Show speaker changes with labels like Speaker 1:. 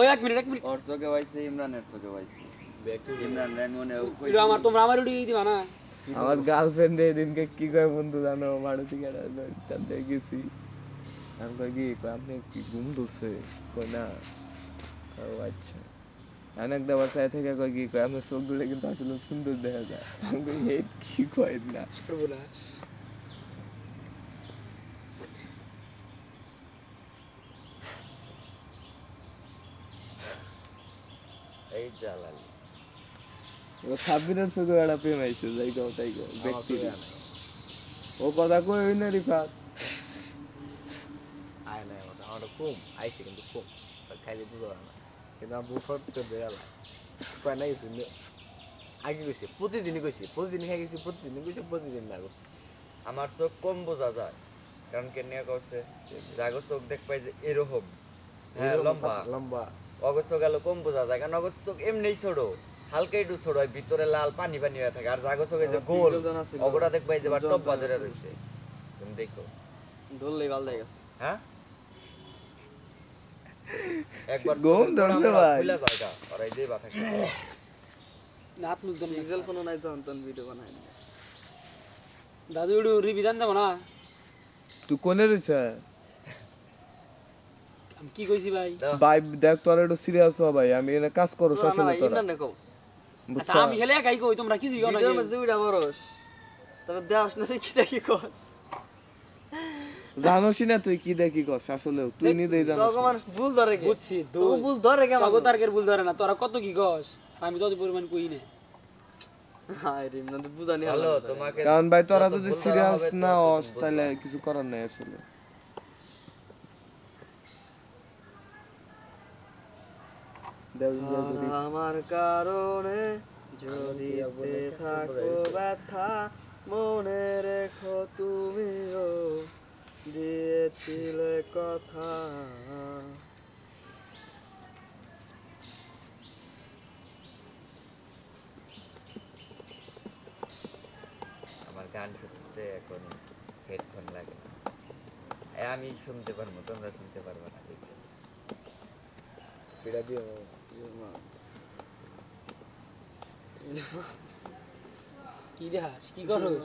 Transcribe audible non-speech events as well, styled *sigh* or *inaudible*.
Speaker 1: ওই এক মিনিট এক মিনিট।
Speaker 2: ওর চোখে পাইছে ইমরানের চোখে পাইছে। ইমরান রান মনে
Speaker 1: এটা আমার তোমরা আমার উড়িয়ে দিবা না।
Speaker 3: আমার গার্লফ্রেন্ড এদিনকে কি কয় বন্ধু জানো? মারুতি গাড়ি গেছি আমি কি আপনি কি ঘুম ধরছে? না। ও আচ্ছা। আমি একটা বার থেকে কই কি কই আপনার চোখ দুলে কিন্তু আসলে সুন্দর দেখা যায়। আমি কই এই কি কয় না?
Speaker 2: এই
Speaker 3: সাব্বিরের চোখে একটা প্রেম আইছে যাই তাই ব্যক্তি ও কথা কই হই না রিফাত?
Speaker 4: আয় না আমার আমার কম আইসি কিন্তু কম খাইলে পারে না। কিন্তু আমার বুফার তো কয় না গেছি আগে গেছি প্রতিদিনই গেছি প্রতিদিন খাই গেছি প্রতিদিন গেছি প্রতিদিন না করছি
Speaker 2: আমার চোখ কম বোঝা যায় কারণ কেনিয়া করছে জাগো চোখ দেখ পাই যে এরকম। হ্যাঁ লম্বা।
Speaker 4: লম্বা।
Speaker 2: চোখ গেল কম বোঝা যায় কারণ চোখ এমনি ছোট। হালকা একটু ছোট হয় ভিতরে লাল পানি পানি হয়ে থাকে। আর জাগো চোখে যে গোল। অগরা দেখ পাই যে বা টপ বাজারে রয়েছে। তুমি দেখো।
Speaker 5: ধরলেই ভালো হয়ে গেছে।
Speaker 2: হ্যাঁ? একবার
Speaker 3: গম ধরছে ভাই।
Speaker 2: খুলে যায় গা, ওরা এই যে বাথা খায়।
Speaker 1: নাত মুখ দেন
Speaker 5: পিক্সেল ফোনও নাই যখন তখন ভিডিও বানাই
Speaker 1: দাদু উড়ু রিবিধান যাব না?
Speaker 3: তুই কোনে
Speaker 1: আমি কি কইছি ভাই?
Speaker 3: ভাই দেখ তোরা একটু সিরিয়াস হ ভাই আমি এনে কাজ করো
Speaker 5: না
Speaker 3: শাসনে তোরা।
Speaker 1: আচ্ছা আমি হেলে একাই কই তোমরা কি না
Speaker 5: ভিডিওর মধ্যে দুইটা বরস তবে না কি দেখি কস।
Speaker 3: জানোসই না তুই কি দেখি কস আসলে তুই নিজেই জানোস
Speaker 5: তখন মানুষ ভুল ধরে গে।
Speaker 1: বুঝছি
Speaker 5: তো ভুল ধরে গে
Speaker 1: তগো তারকের ভুল ধরে না তোরা কত কি কস? আর আমি তত পরিমাণ কই না।
Speaker 5: তো
Speaker 3: কারণ ভাই তোরা যদি সিরিয়াস না হস তাহলে কিছু করার নাই আসলে।
Speaker 5: আমার কারণে যদি থাকো ব্যথা মনে রেখো তুমিও দিয়েছিলে কথা।
Speaker 2: আমার গান শুনতে এখন হেডফোন লাগে আমি শুনতে পারব তোমরা শুনতে পারব না দেখবে
Speaker 4: পিড়া দিয়ে
Speaker 1: কি দেখাস? কি করো *laughs*